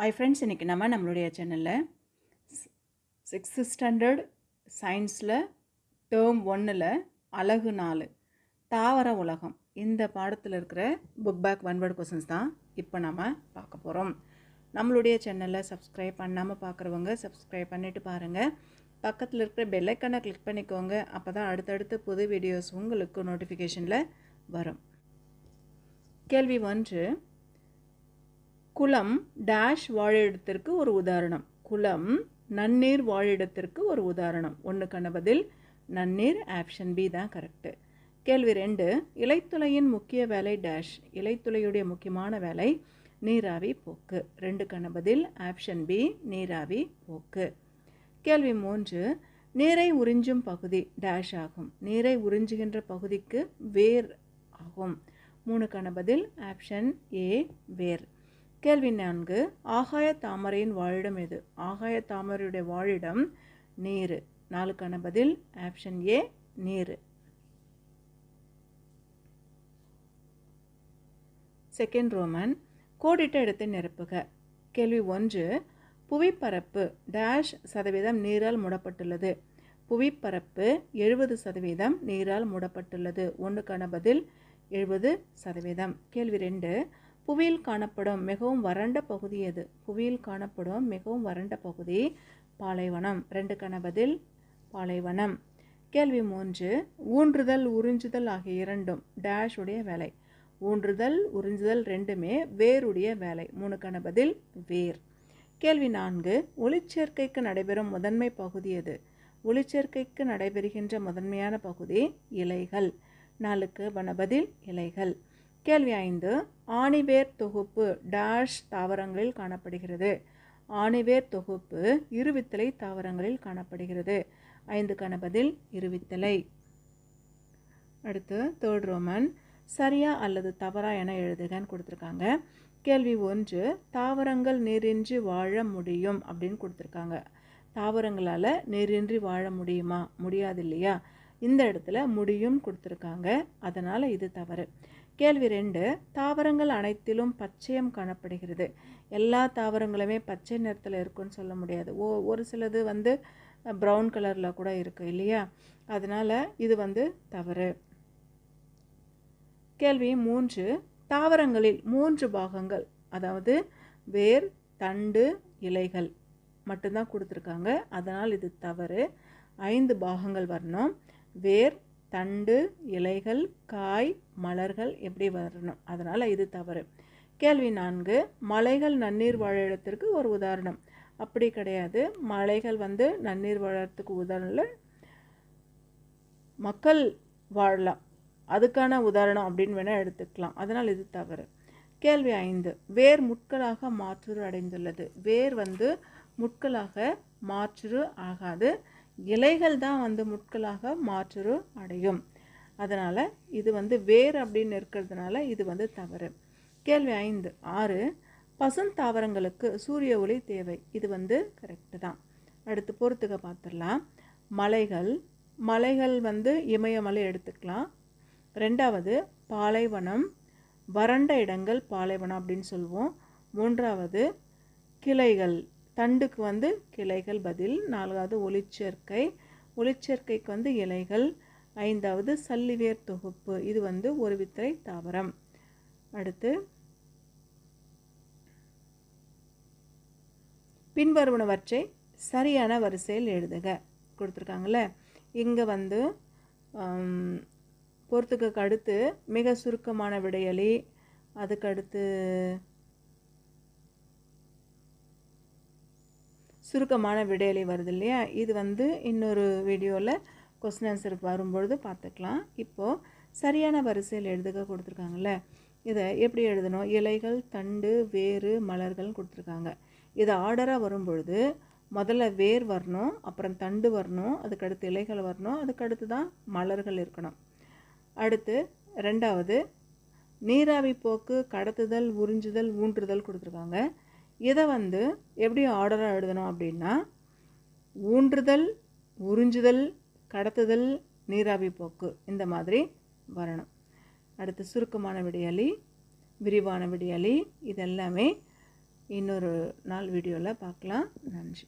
Hi friends இன்றைக்கி நம்ம நம்மளுடைய சேனலில் சிக்ஸ்த்து ஸ்டாண்டர்ட் சயின்ஸில் டேர்ம் ஒன்றில் அழகு நாலு தாவர உலகம். இந்த பாடத்தில் இருக்கிற புக் பேக் ஒன்வேர்ட் கொஸ்டின்ஸ் தான் இப்போ நம்ம பார்க்க போகிறோம் நம்மளுடைய சேனலில் சப்ஸ்கிரைப் பண்ணாமல் பார்க்குறவங்க சப்ஸ்கிரைப் பண்ணிவிட்டு பாருங்கள் பக்கத்தில் இருக்கிற பெல்லைக்கனை கிளிக் பண்ணிக்கோங்க. அப்போ தான் அடுத்தடுத்து புது வீடியோஸ் உங்களுக்கு நோட்டிஃபிகேஷனில் வரும். கேள்வி ஒன்று குளம் டேஷ் வாழிடத்திற்கு ஒரு உதாரணம். குளம் நன்னீர் வாழிடத்திற்கு ஒரு உதாரணம். ஒன்றுக்கான பதில் நன்னீர் ஆப்ஷன் பி தான் கரெக்டு கேள்வி ரெண்டு இலைத்துளையின் முக்கிய வேலை டேஷ் இலைத்துளையுடைய முக்கியமான வேலை நீராவி போக்கு. ரெண்டு பதில் ஆப்ஷன் பி நீராவி போக்கு. கேள்வி மூன்று நீரை உறிஞ்சும் பகுதி டேஷ் ஆகும். நீரை உறிஞ்சுகின்ற பகுதிக்கு வேர் ஆகும். மூணு பதில் ஆப்ஷன் ஏ வேர். கேள்வி நான்கு ஆகாய தாமரையின் வாழிடம் எது? ஆகாய தாமரையுடைய வாழிடம் நீர். நாளுக்கான பதில் ஆப்ஷன் ஏ நீர். செகண்ட் ரோமன் கோடிட்ட இடத்தை நிரப்புக. கேள்வி ஒன்று புவிப்பரப்பு டேஷ் சதவீதம் நீரால் மூடப்பட்டுள்ளது. புவிப்பரப்பு எழுபது சதவீதம் நீரால் மூடப்பட்டுள்ளது. ஒன்றுக்கான பதில் எழுபது சதவீதம். கேள்வி ரெண்டு புவியில் காணப்படும் மிகவும் வறண்ட பகுதி எது? புவியில் காணப்படும் மிகவும் வறண்ட பகுதி பாலைவனம். ரெண்டு கணபதில் பாலைவனம். கேள்வி மூன்று ஊன்றுதல் உறிஞ்சுதல் ஆகிய இரண்டும் டேஷ் உடைய வேலை. ஊன்றுதல் உறிஞ்சுதல் ரெண்டுமே வேருடைய வேலை. மூணு கணபதில் வேர். கேள்வி நான்கு ஒளிச்சேர்க்கைக்கு நடைபெறும் முதன்மை பகுதி எது? ஒளிச்சேர்க்கைக்கு நடைபெறுகின்ற முதன்மையான பகுதி இலைகள். நாலுக்கு வனபதில் இலைகள். கேள்வி ஐந்து. ஆணிவேர் தொகுப்பு டேஷ் தாவரங்களில் காணப்படுகிறது. ஆணிவேர் தொகுப்பு இருவித்தலை தாவரங்களில் காணப்படுகிறது. ஐந்துக்கான பதில் இருவித்தலை. அடுத்து தேர்ட் ரோமன் சரியா அல்லது தவறா என எழுதுகன்னு கொடுத்துருக்காங்க. கேள்வி ஒன்று தாவரங்கள் நீரின்றி வாழ முடியும் அப்படின்னு கொடுத்துருக்காங்க. தாவரங்களால் நீரின்றி வாழ முடியுமா? முடியாது இல்லையா? இந்த இடத்துல முடியும் கொடுத்துருக்காங்க. அதனால் இது தவறு. கேள்வி ரெண்டு தாவரங்கள் அனைத்திலும் பச்சையம் காணப்படுகிறது. எல்லா தாவரங்களுமே பச்சை நிறத்தில் இருக்குன்னு சொல்ல முடியாது. ஓ ஒரு சிலது வந்து ப்ரௌன் கலரில் கூட இருக்குது இல்லையா? அதனால் இது வந்து தவறு. கேள்வி மூன்று தாவரங்களில் மூன்று பாகங்கள் அதாவது வேர் தண்டு இலைகள் மட்டும்தான் கொடுத்துருக்காங்க. அதனால் இது தவறு. ஐந்து பாகங்கள் வரணும். வேர் தண்டு இலைகள் காய் மலர்கள் எப்படி வரணும்? அதனால் இது தவறு. கேள்வி நான்கு மலைகள் நன்னீர் வாழ இடத்திற்கு ஒரு உதாரணம். அப்படி கிடையாது. மலைகள் வந்து நன்னீர் வாழறதுக்கு உதாரணம் மக்கள் வாழலாம். அதுக்கான உதாரணம் அப்படின்னு வேணால் எடுத்துக்கலாம். அதனால் இது தவறு. கேள்வி ஐந்து வேர் முட்களாக மாற்று அடைந்துள்ளது. வேர் வந்து முட்களாக மாற்று ஆகாது. இலைகள் தான் வந்து முட்களாக மாற்று அடையும். அதனால் இது வந்து வேர் அப்படின்னு இருக்கிறதுனால இது வந்து தவறு. கேள்வி ஐந்து ஆறு பசுந்தாவரங்களுக்கு சூரிய ஒளி தேவை. இது வந்து கரெக்டு தான். அடுத்து பொறுத்துக்க பார்த்துடலாம் மலைகள் மலைகள் வந்து இமயமலை எடுத்துக்கலாம். ரெண்டாவது பாலைவனம் வறண்ட இடங்கள் பாலைவனம் அப்படின்னு சொல்லுவோம். மூன்றாவது கிளைகள் தண்டுக்கு வந்து கிளைகள் பதில் நாலாவது ஒளிச்சேர்க்கை. ஒளிச்சேர்க்கைக்கு வந்து இலைகள். ஐந்தாவது சல்லிவேர் தொகுப்பு. இது வந்து ஒரு வித்திரை தாவரம். அடுத்து பின்வருவனவற்றை சரியான வரிசையில் எழுதுக. கொடுத்துருக்காங்கல்ல? இங்கே வந்து பொறுத்துக்கு அடுத்து மிக சுருக்கமான விடையலி அதுக்கு சுருக்கமான விடையலி வருது இல்லையா? இது வந்து இன்னொரு வீடியோவில் கொஸ்டின் ஆன்சர் வரும்பொழுது பார்த்துக்கலாம். இப்போது சரியான வரிசையில் எழுதுக கொடுத்துருக்காங்கல்ல. இதை எப்படி எழுதணும்? இலைகள் தண்டு வேறு மலர்கள் கொடுத்துருக்காங்க. இது ஆர்டராக வரும்பொழுது முதல்ல வேர் வரணும் அப்புறம் தண்டு வரணும் அதுக்கடுத்து இலைகள் வரணும் அதுக்கடுத்து தான் மலர்கள் இருக்கணும். அடுத்து ரெண்டாவது நீராவி போக்கு கடத்துதல் உறிஞ்சுதல் ஊன்றுதல் கொடுத்துருக்காங்க. இதை வந்து எப்படி ஆர்டராக எழுதணும் அப்படின்னா ஊன்றுதல் உறிஞ்சுதல் கடத்துதல் நீராவி போக்கு இந்த மாதிரி வரணும். அடுத்து சுருக்கமான விடியலி விரிவான விடியலி இதெல்லாமே இன்னொரு நாள் வீடியோவில் பார்க்கலாம் நன்றி.